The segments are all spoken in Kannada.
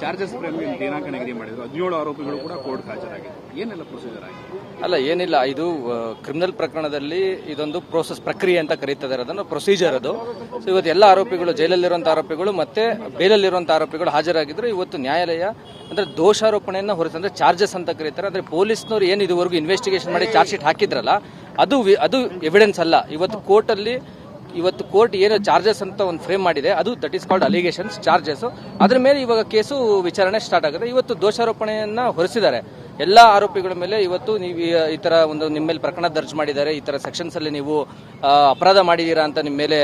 ಚಾರ್ಜಸ್ ದಿನಾಂಕ ನಿಗದಿ ಮಾಡಿದ್ರು? ಹದಿನೇಳು ಆರೋಪಿಗಳು ಕೂಡ ಕೋರ್ಟ್ ಹಾಜರಾಗಿದೆ ಏನೆಲ್ಲ ಪ್ರೊಸೀಜರ್ ಆಗಿದೆ? ಅಲ್ಲ ಏನಿಲ್ಲ. ಇದು ಕ್ರಿಮಿನಲ್ ಪ್ರಕರಣದಲ್ಲಿ ಇದೊಂದು ಪ್ರೋಸೆಸ್ ಪ್ರಕ್ರಿಯೆ ಅಂತ ಕರೀತಾರೆ ಅದನ್ನು ಪ್ರೊಸೀಜರ್ ಅದು. ಸೊ ಇವತ್ತು ಎಲ್ಲ ಆರೋಪಿಗಳು ಜೈಲಲ್ಲಿರುವಂಥ ಆರೋಪಿಗಳು ಮತ್ತೆ ಬೇಲಲ್ಲಿರುವಂಥ ಆರೋಪಿಗಳು ಹಾಜರಾಗಿದ್ರು ಇವತ್ತು ನ್ಯಾಯಾಲಯ ಅಂದ್ರೆ ದೋಷಾರೋಪಣೆಯನ್ನು ಹೊರತು ಅಂದ್ರೆ ಚಾರ್ಜಸ್ ಅಂತ ಕರೀತಾರೆ. ಅಂದ್ರೆ ಪೊಲೀಸ್ನವರು ಏನು ಇದುವರೆಗೂ ಇನ್ವೆಸ್ಟಿಗೇಷನ್ ಮಾಡಿ ಚಾರ್ಜ್ ಶೀಟ್ ಹಾಕಿದ್ರಲ್ಲ ಅದು ವಿ- ಅದು ಎವಿಡೆನ್ಸ್ ಅಲ್ಲ. ಇವತ್ತು ಕೋರ್ಟಲ್ಲಿ ಇವತ್ತು ಕೋರ್ಟ್ ಏನು ಚಾರ್ಜಸ್ ಅಂತ ಒಂದು ಫ್ರೇಮ್ ಮಾಡಿದೆ. ಅದು that is called allegations charges ಅದ್ರ ಮೇಲೆ ಇವಾಗ ಕೇಸು ವಿಚಾರಣೆ ಸ್ಟಾರ್ಟ್ ಆಗುತ್ತೆ. ಇವತ್ತು ದೋಷಾರೋಪಣೆಯನ್ನ ಹೊರಿಸಿದ್ದಾರೆ. ಎಲ್ಲ ಆರೋಪಿಗಳ ಮೇಲೆ ಇವತ್ತು ನೀವು ಈ- ತರ ಒಂದು ನಿಮ್ಮ ಮೇಲೆ ಪ್ರಕರಣ ದರ್ಜ್ ಮಾಡಿದ್ದಾರೆ. ಈ ತರ ಸೆಕ್ಷನ್ಸ್ ಅಲ್ಲಿ ನೀವು ಅಪರಾಧ ಮಾಡಿದೀರಾ ಅಂತ ನಿಮ್ಮ ಮೇಲೆ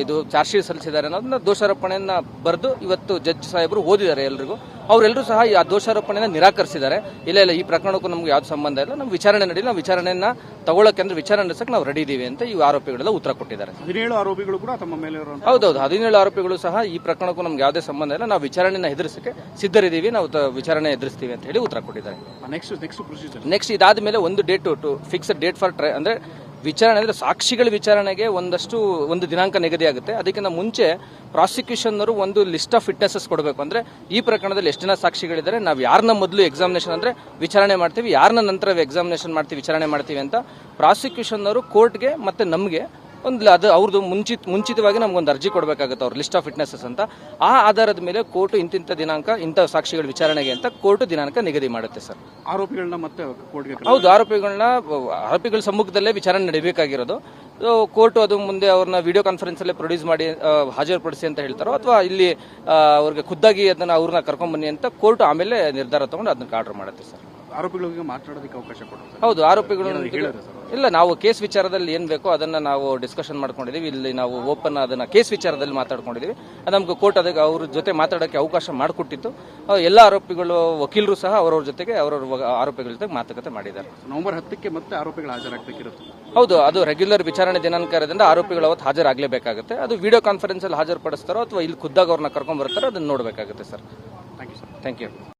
ಇದು ಚಾರ್ಜ್ ಶೀಟ್ ಸಲ್ಲಿಸಿದ್ದಾರೆ ಅನ್ನೋದನ್ನ ದೋಷಾರೋಪಣೆಯನ್ನ ಬರೆದು ಇವತ್ತು ಜಡ್ಜ್ ಸಾಹೇಬರು ಓದಿದ್ದಾರೆ ಎಲ್ರಿಗೂ. ಅವರೆಲ್ಲರೂ ಸಹ ಈ ಆ ದೋಷಾರೋಪಣೆಯನ್ನು ನಿರಾಕರಿಸಿದ್ದಾರೆ. ಇಲ್ಲ ಇಲ್ಲ ಈ ಪ್ರಕರಣಕ್ಕೂ ನಮ್ಗೆ ಯಾವ್ದು ಸಂಬಂಧ ಇಲ್ಲ. ನಾವು ವಿಚಾರಣೆ ನಡೀಲಿ ನಾವು ವಿಚಾರಣೆಯನ್ನ ತಗೊಳಕ್ಕೆ ಅಂದ್ರೆ ವಿಚಾರಣೆ ನಡೆಸಕ್ಕೆ ನಾವು ರೆಡಿ ಇದೀವಿ ಅಂತ ಈ ಆರೋಪಿಗಳೆಲ್ಲ ಉತ್ತರ ಕೊಟ್ಟಿದ್ದಾರೆ. ಹದಿನೇಳು ಆರೋಪಿಗಳು ಕೂಡ ತಮ್ಮ ಮೇಲೆ ಹೌದೌದು. ಹದಿನೇಳು ಆರೋಪಿಗಳು ಸಹ ಈ ಪ್ರಕರಣಕ್ಕೂ ನಮ್ಗೆ ಯಾವುದೇ ಸಂಬಂಧ ಇಲ್ಲ. ನಾವು ವಿಚಾರಣೆನ ಎದುರಿಸಕ್ಕೆ ಸಿದ್ಧರಿದ್ದೀವಿ. ನಾವು ವಿಚಾರಣೆ ಎದುರಿಸ್ತೀವಿ ಅಂತ ಹೇಳಿ ಉತ್ತರ ಕೊಟ್ಟಿದ್ದಾರೆ. ನೆಕ್ಸ್ಟ್ ನೆಕ್ಸ್ಟ್ ಪ್ರೊಸೀಜರ್ ನೆಕ್ಸ್ಟ್ ಇದಾದ ಮೇಲೆ ಒಂದು date to fix date for trial ಅಂದ್ರೆ ವಿಚಾರಣೆ ಅಂದರೆ ಸಾಕ್ಷಿಗಳ ವಿಚಾರಣೆಗೆ ಒಂದಷ್ಟು ಒಂದು ದಿನಾಂಕ ನಿಗದಿ ಆಗುತ್ತೆ. ಅದಕ್ಕಿಂತ ಮುಂಚೆ ಪ್ರಾಸಿಕ್ಯೂಷನ್ನರು ಒಂದು ಲಿಸ್ಟ್ ಆಫ್ ಫಿಟ್ನೆಸಸ್ ಕೊಡಬೇಕು. ಅಂದರೆ ಈ ಪ್ರಕರಣದಲ್ಲಿ ಎಷ್ಟು ಜನ ಸಾಕ್ಷಿಗಳಿದ್ದಾರೆ, ನಾವು ಯಾರನ್ನ ಮೊದಲು ಎಕ್ಸಾಮಿನೇಷನ್ ಅಂದರೆ ವಿಚಾರಣೆ ಮಾಡ್ತೀವಿ ಯಾರನ್ನ ನಂತರ ಎಕ್ಸಾಮಿನೇಷನ್ ಮಾಡ್ತೀವಿ, ವಿಚಾರಣೆ ಮಾಡ್ತೀವಿ ಅಂತ ಪ್ರಾಸಿಕ್ಯೂಷನ್ನರು ಕೋರ್ಟ್ಗೆ ಮತ್ತು ನಮಗೆ ಒಂದು ಅದು ಅವ್ರದ್ದು ಮುಂಚಿತ ಮುಂಚಿತವಾಗಿ ನಮ್ಗೊಂದು ಅರ್ಜಿ ಕೊಡಬೇಕಾಗುತ್ತೆ ಅವ್ರ ಲಿಸ್ಟ್ ಆಫ್ ಫಿಟ್ನೆಸಸ್ ಅಂತ. ಆ ಆಧಾರದ ಮೇಲೆ ಕೋರ್ಟ್ ಇಂತಿಂಥ ದಿನಾಂಕ ಇಂಥ ಸಾಕ್ಷಿಗಳ ವಿಚಾರಣೆಗೆ ಅಂತ ಕೋರ್ಟ್ ದಿನಾಂಕ ನಿಗದಿ ಮಾಡುತ್ತೆ ಸರ್. ಆರೋಪಿಗಳನ್ನ ಮತ್ತೆ ಕೋರ್ಟ್ಗೆ ಹೌದು ಆರೋಪಿಗಳನ್ನ ಆರೋಪಿಗಳ ಸಮ್ಮುಖದಲ್ಲೇ ವಿಚಾರಣೆ ನಡೀಬೇಕಾಗಿರೋದು. ಕೋರ್ಟ್ ಅದು ಮುಂದೆ ಅವ್ರನ್ನ ವಿಡಿಯೋ ಕಾನ್ಫರೆನ್ಸ್ ಅಲ್ಲೇ ಪ್ರೊಡ್ಯೂಸ್ ಮಾಡಿ ಹಾಜರುಪಡಿಸಿ ಅಂತ ಹೇಳ್ತಾರೋ ಅಥವಾ ಇಲ್ಲಿ ಅವ್ರಿಗೆ ಖುದ್ದಾಗಿ ಅದನ್ನ ಅವ್ರನ್ನ ಕರ್ಕೊಂಬನ್ನಿ ಅಂತ ಕೋರ್ಟ್ ಆಮೇಲೆ ನಿರ್ಧಾರ ತಗೊಂಡು ಅದನ್ನ ಆರ್ಡರ್ ಮಾಡುತ್ತೆ ಸರ್. ಆರೋಪಿಗಳಿಗೆ ಮಾತಾಡೋದಕ್ಕೆ ಅವಕಾಶ ಕೊಡೋದು ಹೌದು ಆರೋಪಿಗಳು ಇಲ್ಲ ನಾವು ಕೇಸ್ ವಿಚಾರದಲ್ಲಿ ಏನ್ ಬೇಕೋ ಅದನ್ನ ನಾವು ಡಿಸ್ಕಷನ್ ಮಾಡ್ಕೊಂಡಿದೀವಿ. ಇಲ್ಲಿ ನಾವು ಓಪನ್ ಅದನ್ನ ಕೇಸ್ ವಿಚಾರದಲ್ಲಿ ಮಾತಾಡ್ಕೊಂಡಿದೀವಿ. ಅದು ನಮ್ಗೆ ಕೋರ್ಟ್ ಅದಕ್ಕೆ ಅವ್ರ ಜೊತೆ ಮಾತಾಡೋಕೆ ಅವಕಾಶ ಮಾಡಿಕೊಟ್ಟಿತ್ತು. ಎಲ್ಲ ಆರೋಪಿಗಳು ವಕೀಲರು ಸಹ ಅವರವ್ರ ಜೊತೆಗೆ ಅವರವ್ರ ಆರೋಪಿಗಳ ಜೊತೆ ಮಾತುಕತೆ ಮಾಡಿದ್ದಾರೆ. ನವೆಂಬರ್ ಹತ್ತಕ್ಕೆ ಮತ್ತೆ ಆರೋಪಿಗಳು ಹಾಜರಾಗಬೇಕಿರುತ್ತೆ. ಹೌದು ಅದು ರೆಗ್ಯುಲರ್ ವಿಚಾರಣೆ ದಿನಾಂಕ ಇರೋದ್ರಿಂದ ಆರೋಪಿಗಳು ಅವತ್ತು ಹಾಜರಾಗಲೇಬೇಕಾಗುತ್ತೆ. ಅದು ವಿಡಿಯೋ ಕಾನ್ಫರೆನ್ಸ್ ಅಲ್ಲಿ ಹಾಜರುಪಡಿಸ್ತಾರೋ ಅಥವಾ ಇಲ್ಲಿ ಖುದ್ದಾಗ ಅವ್ರನ್ನ ಕರ್ಕೊಂಡ್ ಬರ್ತಾರೋ ಅದನ್ನ ನೋಡಬೇಕಾಗುತ್ತೆ sir thank you sir thank you